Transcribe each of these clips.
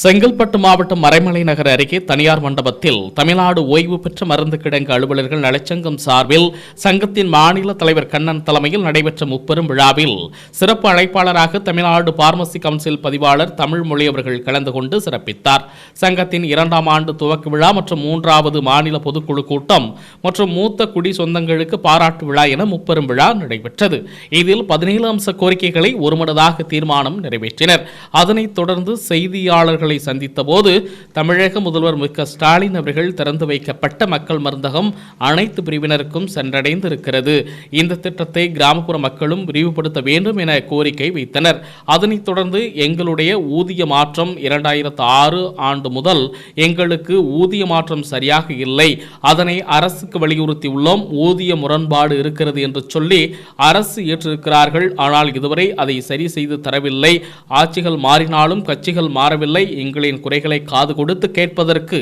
செங்கல்பட்டு மாவட்டம் மறைமலை நகர் அருகே தனியார் மண்டபத்தில் தமிழ்நாடு ஓய்வு பெற்ற மருந்து கிடங்கு அலுவலர்கள் நலச்சங்கம் சார்பில் சங்கத்தின் மாநில தலைவர் கண்ணன் தலைமையில் நடைபெற்ற முப்பெரும் விழாவில் சிறப்பு அழைப்பாளராக தமிழ்நாடு பார்மசி கவுன்சில் பதிவாளர் தமிழ் மொழி அவர்கள் கலந்து கொண்டு சிறப்பித்தார். சங்கத்தின் இரண்டாம் ஆண்டு துவக்க விழா மற்றும் மூன்றாவது மாநில பொதுக்குழு கூட்டம் மற்றும் மூத்த குடி சொந்தங்களுக்கு பாராட்டு விழா என முப்பெரும் விழா நடைபெற்றது. இதில் பதினேழு அம்ச கோரிக்கைகளை ஒருமனதாக தீர்மானம் நிறைவேற்றினர். அதனைத் தொடர்ந்து செய்தியாளர்கள் சந்தித்த சந்தித்தபோது தமிழக முதல்வர் மு ஸ்டாலின் அவர்கள் திறந்து வைக்கப்பட்ட மக்கள் மருந்தகம் அனைத்து பிரிவினருக்கும் சென்றடைந்திருக்கிறது. இந்த திட்டத்தை கிராமப்புற மக்களும் விரிவுபடுத்த வேண்டும் என கோரிக்கை வைத்தனர். அதனைத் தொடர்ந்து எங்களுடைய ஊதிய மாற்றம் இரண்டாயிரத்து ஆறு ஆண்டு முதல் எங்களுக்கு ஊதிய மாற்றம் சரியாக இல்லை. அதனை அரசுக்கு வலியுறுத்தி உள்ளோம். ஊதிய முரண்பாடு இருக்கிறது என்று சொல்லி அரசு ஏற்றிருக்கிறார்கள். ஆனால் இதுவரை அதை சரி செய்து தரவில்லை. ஆட்சிகள் மாறினாலும் கட்சிகள் மாறவில்லை. எங்களின் குறைகளை காது கொடுத்து கேட்பதற்கு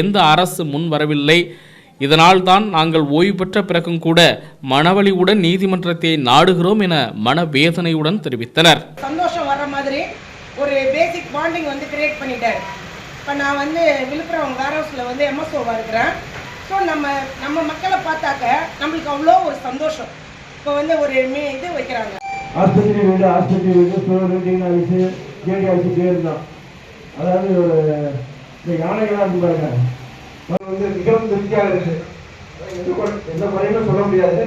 எந்த அரசு முன் வரவில்லை. இதனால் தான் நாங்கள் ஓய்வு பெற்ற பிறகும் கூட மனவலியுடன் நீதிமன்றத்தை நாடுகிறோம் என மனவேதனையுடன் தெரிவித்தனர். சந்தோஷம் வர்ற மாதிரி ஒரு பேசிக் பாண்டிங் வந்து கிரியேட் பண்ணிட்டாரு. இப்போ நான் வந்து விழுப்புரம் வேர் ஹவுஸில் வந்து எம்எஸ்ஓவாக இருக்கிறேன். ஸோ நம்ம நம்ம மக்களை பார்த்தாக்க நம்மளுக்கு அவ்வளோ ஒரு சந்தோஷம். இப்போ வந்து ஒரு மீ இது வைக்கிறாங்க. ஆஸ்பத்திரி வீடு ஆஸ்பத்திரி வீடு ஜேடி ஆஃபீஸ் பேர் தான். அதாவது ஒரு இந்த யானைகளாக இருக்கு பாருங்க. அது வந்து மிகவும் திருப்தியாக இருக்கு. எந்த குறை குறையுமே சொல்ல முடியாது.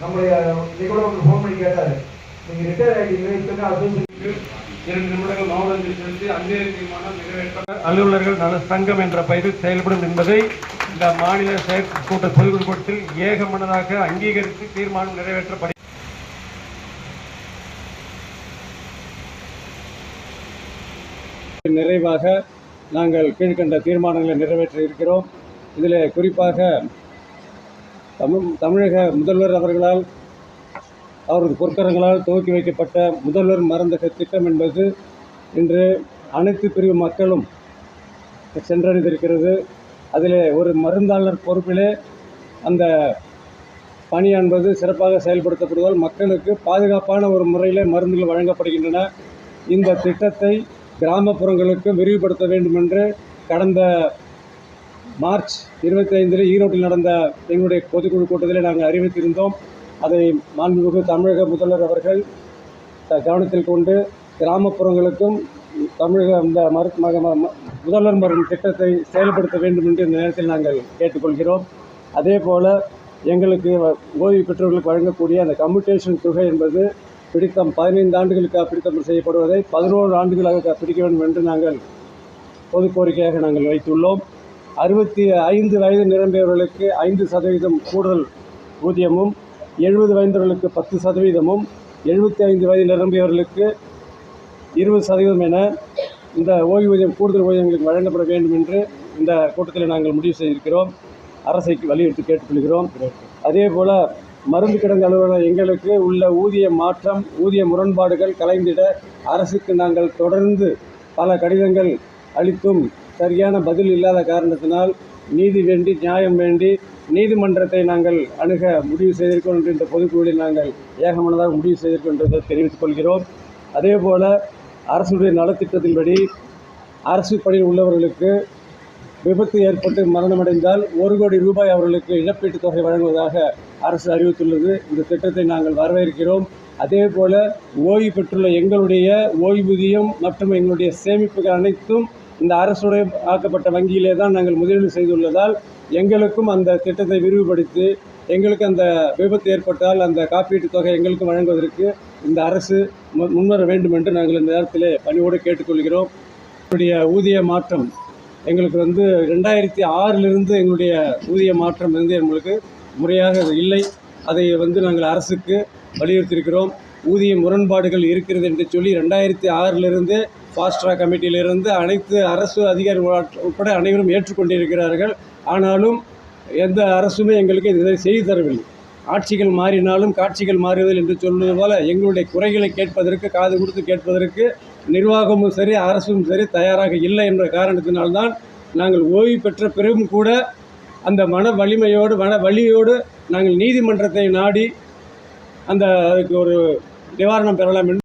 நம்முடைய இன்னைக்கு கூட உங்களுக்கு ஃபோன் பண்ணி கேட்டார். நீங்கள் ரிட்டையர் ஆகிட்டீங்க இப்போ அசோசியேஷனுக்கு இரண்டு நிமிடங்கள் மௌனத்தில் செலுத்தி அங்கேயே தீர்மானம் நிறைவேற்ற அலுவலர்கள் நல சங்கம் என்ற பெயரில் செயல்படும் என்பதை இந்த மாநில செயற்கூட்ட பொதுக்குழு கூட்டத்தில் ஏகமனதாக அங்கீகரித்து தீர்மானம் நிறைவேற்றப்படும் நிறைவாக நாங்கள் கீழ்கண்ட தீர்மானங்களை நிறைவேற்ற இருக்கிறோம். இதில் குறிப்பாக தமிழ் தமிழக முதல்வர் அவர்களால் அவரது பொற்கரங்களால் துவக்கி வைக்கப்பட்ட முதல்வர் மருந்தக திட்டம் என்பது இன்று அனைத்து பிரிவு மக்களும் சென்றடைந்திருக்கிறது. அதில் ஒரு மருந்தாளர் பொறுப்பிலே அந்த பணி என்பது சிறப்பாக செயல்படுத்தப்படுவதால் மக்களுக்கு பாதுகாப்பான ஒரு முறையில் மருந்துகள் வழங்கப்படுகின்றன. இந்த திட்டத்தை கிராமப்புறங்களுக்கு விரிவுபடுத்த வேண்டும் என்று கடந்த மார்ச் இருபத்தி ஐந்தில் ஈரோட்டில் நடந்த எங்களுடைய பொதுக்குழு கூட்டத்தில் நாங்கள் அறிவித்திருந்தோம். அதை மாண்புமிகு தமிழக முதல்வர் அவர்கள் த- கவனத்தில் கொண்டு கிராமப்புறங்களுக்கும் தமிழக இந்த மருத்துவ ம- ம- முதல்வர் மருந்து திட்டத்தை செயல்படுத்த வேண்டும் என்று இந்த நேரத்தில் நாங்கள் கேட்டுக்கொள்கிறோம். அதே போல் எங்களுக்கு ஓய்வு பெற்றவர்களுக்கு வழங்கக்கூடிய அந்த கம்யூட்டேஷன் தொகை என்பது பிடித்தம் பதினைந்து ஆண்டுகளுக்கு பிடித்தம் செய்யப்படுவதை பதினோரு ஆண்டுகளாக பிடிக்க வேண்டும் என்று நாங்கள் பொது கோரிக்கையாக நாங்கள் வைத்துள்ளோம். அறுபத்தி ஐந்து வயது நிரம்பியவர்களுக்கு ஐந்து சதவீதம் கூடுதல் ஊதியமும் எழுபது வயதுகளுக்கு பத்து சதவீதமும் எழுபத்தி ஐந்து வயது நிரம்பியவர்களுக்கு இருபது சதவீதம் என இந்த ஓய்வூதியம் கூடுதல் ஊதியங்களுக்கு வழங்கப்பட வேண்டும் என்று இந்த கூட்டத்தில் நாங்கள் முடிவு செய்திருக்கிறோம். அரசை வலியுறுத்தி கேட்டுக்கொள்கிறோம். அதே போல் மருந்து கிடங்கு அலுவலர் எங்களுக்கு உள்ள ஊதிய மாற்றம் ஊதிய முரண்பாடுகள் கலைந்திட அரசுக்கு நாங்கள் தொடர்ந்து பல கடிதங்கள் அளித்தும் சரியான பதில் இல்லாத காரணத்தினால் நீதி வேண்டி நியாயம் வேண்டி நீதிமன்றத்தை நாங்கள் அணுக முடிவு செய்திருக்கோம் என்று இந்த பொதுக்குழுவில் நாங்கள் ஏகமனதாக முடிவு செய்திருக்கோம் என்று தெரிவித்துக் கொள்கிறோம். அதே போல் அரசுடைய நலத்திட்டத்தின்படி அரசு பணியில் உள்ளவர்களுக்கு விபத்து ஏற்பட்டு மரணமடைந்தால் ஒரு கோடி ரூபாய் அவர்களுக்கு இழப்பீட்டுத் தொகை வழங்குவதாக அரசு அறிவித்துள்ளது. இந்த திட்டத்தை நாங்கள் வரவேற்கிறோம். அதே போல ஓய்வு பெற்றுள்ள எங்களுடைய ஓய்வூதியம் மற்றும் எங்களுடைய சேமிப்புகள் அனைத்தும் இந்த அரசுடைய ஆக்கப்பட்ட வங்கியிலே தான் நாங்கள் முதலீடு செய்துள்ளதால் எங்களுக்கும் அந்த திட்டத்தை விரிவுபடுத்தி எங்களுக்கு அந்த விபத்து ஏற்பட்டால் அந்த காப்பீட்டுத் தொகை எங்களுக்கு வழங்குவதற்கு இந்த அரசு முன்வர வேண்டும் என்று நாங்கள் இந்த நேரத்தில் பணிவோடு கேட்டுக்கொள்கிறோம். ஊதிய மாற்றம் எங்களுக்கு வந்து ரெண்டாயிரத்தி ஆறிலிருந்து எங்களுடைய ஊதிய மாற்றம் வந்து எங்களுக்கு முறையாக இல்லை. அதை வந்து நாங்கள் அரசுக்கு வலியுறுத்தியிருக்கிறோம். ஊதிய முரண்பாடுகள் இருக்கிறது என்று சொல்லி ரெண்டாயிரத்தி ஆறிலிருந்து ஃபாஸ்ட்ராக் கமிட்டியிலிருந்து அனைத்து அரசு அதிகாரிகள் உட்பட அனைவரும் ஏற்றுக்கொண்டிருக்கிறார்கள். ஆனாலும் எந்த அரசுமே எங்களுக்கு இதை செய்து தரவில்லை. ஆட்சிகள் மாறினாலும் காட்சிகள் மாறுவதில் என்று சொல்வது போல எங்களுடைய குறைகளை கேட்பதற்கு காது கொடுத்து கேட்பதற்கு நிர்வாகமும் சரி அரசும் சரி தயாராக இல்லை என்ற காரணத்தினால்தான் நாங்கள் ஓய்வு பெற்ற பிறகும் கூட அந்த மன வலிமையோடு மன வலியோடு நாங்கள் நீதிமன்றத்தை நாடி அந்த அதுக்கு ஒரு நிவாரணம் பெறலாம் என்று